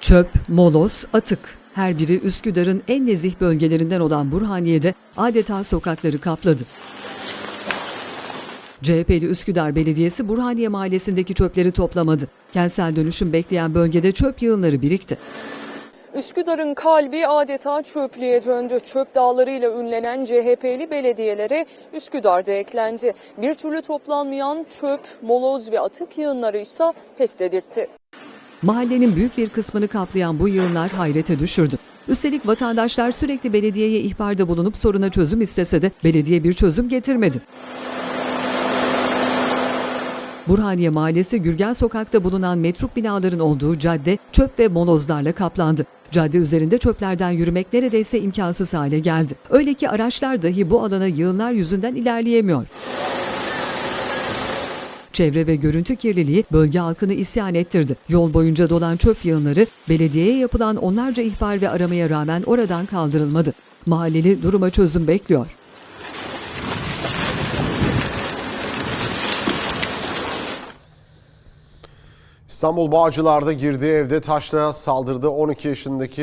Çöp, moloz, atık. Her biri Üsküdar'ın en nezih bölgelerinden olan Burhaniye'de adeta sokakları kapladı. CHP'li Üsküdar Belediyesi Burhaniye Mahallesi'ndeki çöpleri toplamadı. Kentsel dönüşüm bekleyen bölgede çöp yığınları birikti. Üsküdar'ın kalbi adeta çöplüğe döndü. Çöp dağlarıyla ünlenen CHP'li belediyelere Üsküdar'da eklendi. Bir türlü toplanmayan çöp, moloz ve atık yığınları ise pes dedirtti. Mahallenin büyük bir kısmını kaplayan bu yığınlar hayrete düşürdü. Üstelik vatandaşlar sürekli belediyeye ihbarda bulunup soruna çözüm istese de belediye bir çözüm getirmedi. Burhaniye Mahallesi Gürgen Sokak'ta bulunan metruk binaların olduğu cadde çöp ve molozlarla kaplandı. Cadde üzerinde çöplerden yürümek neredeyse imkansız hale geldi. Öyle ki araçlar dahi bu alana yığınlar yüzünden ilerleyemiyor. Çevre ve görüntü kirliliği bölge halkını isyan ettirdi. Yol boyunca dolan çöp yığınları belediyeye yapılan onlarca ihbar ve aramaya rağmen oradan kaldırılmadı. Mahalleli duruma çözüm bekliyor. İstanbul Bağcılar'da girdiği evde taşla saldırdı 12 yaşındaki